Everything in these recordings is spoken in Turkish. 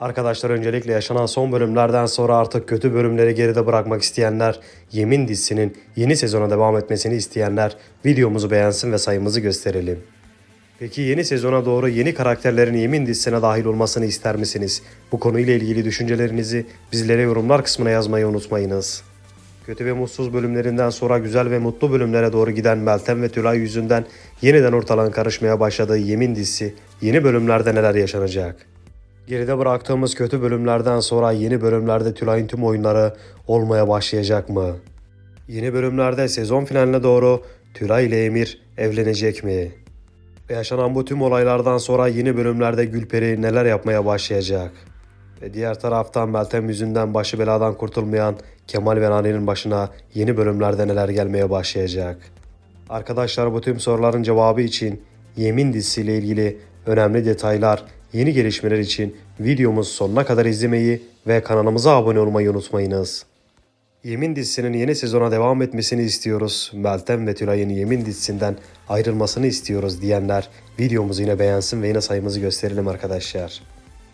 Arkadaşlar öncelikle yaşanan son bölümlerden sonra artık kötü bölümleri geride bırakmak isteyenler, Yemin dizisinin yeni sezona devam etmesini isteyenler videomuzu beğensin ve sayımızı gösterelim. Peki yeni sezona doğru yeni karakterlerin Yemin dizisine dahil olmasını ister misiniz? Bu konuyla ilgili düşüncelerinizi bizlere yorumlar kısmına yazmayı unutmayınız. Kötü ve mutsuz bölümlerinden sonra güzel ve mutlu bölümlere doğru giden Meltem ve Tülay yüzünden yeniden ortalığa karışmaya başladığı Yemin dizisi yeni bölümlerde neler yaşanacak? Geride bıraktığımız kötü bölümlerden sonra yeni bölümlerde Tülay'ın tüm oyunları olmaya başlayacak mı? Yeni bölümlerde sezon finaline doğru Tülay ile Emir evlenecek mi? Ve yaşanan bu tüm olaylardan sonra yeni bölümlerde Gülperi neler yapmaya başlayacak? Ve diğer taraftan Meltem yüzünden başı beladan kurtulmayan Kemal ve Nani'nin başına yeni bölümlerde neler gelmeye başlayacak? Arkadaşlar bu tüm soruların cevabı için Yemin dizisiyle ilgili önemli detaylar, yeni gelişmeler için videomuzu sonuna kadar izlemeyi ve kanalımıza abone olmayı unutmayınız. Yemin dizisinin yeni sezona devam etmesini istiyoruz. Meltem ve Tülay'ın Yemin dizisinden ayrılmasını istiyoruz diyenler videomuzu yine beğensin ve yine sayımızı gösterelim arkadaşlar.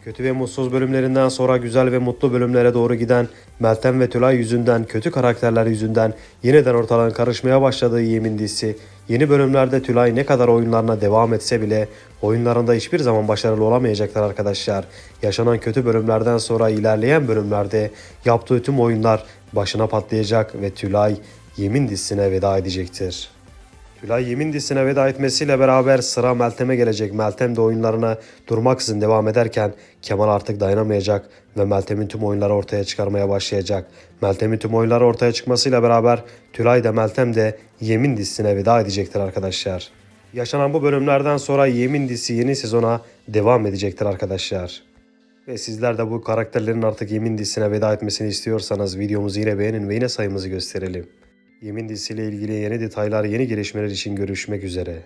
Kötü ve mutsuz bölümlerinden sonra güzel ve mutlu bölümlere doğru giden Meltem ve Tülay yüzünden, kötü karakterler yüzünden yeniden ortalığın karışmaya başladığı Yemin dizisi, yeni bölümlerde Tülay ne kadar oyunlarına devam etse bile oyunlarında hiçbir zaman başarılı olamayacaklar arkadaşlar. Yaşanan kötü bölümlerden sonra ilerleyen bölümlerde yaptığı tüm oyunlar başına patlayacak ve Tülay Yemin dizisine veda edecektir. Tülay Yemin dizisine veda etmesiyle beraber sıra Meltem'e gelecek. Meltem de oyunlarına durmaksızın devam ederken Kemal artık dayanamayacak ve Meltem'in tüm oyunları ortaya çıkarmaya başlayacak. Meltem'in tüm oyunları ortaya çıkmasıyla beraber Tülay da Meltem de Yemin dizisine veda edecektir arkadaşlar. Yaşanan bu bölümlerden sonra Yemin dizisi yeni sezona devam edecektir arkadaşlar. Ve sizler de bu karakterlerin artık Yemin dizisine veda etmesini istiyorsanız videomuzu yine beğenin ve yine sayımızı gösterelim. Yemin dizisiyle ilgili yeni detaylar, yeni gelişmeler için görüşmek üzere.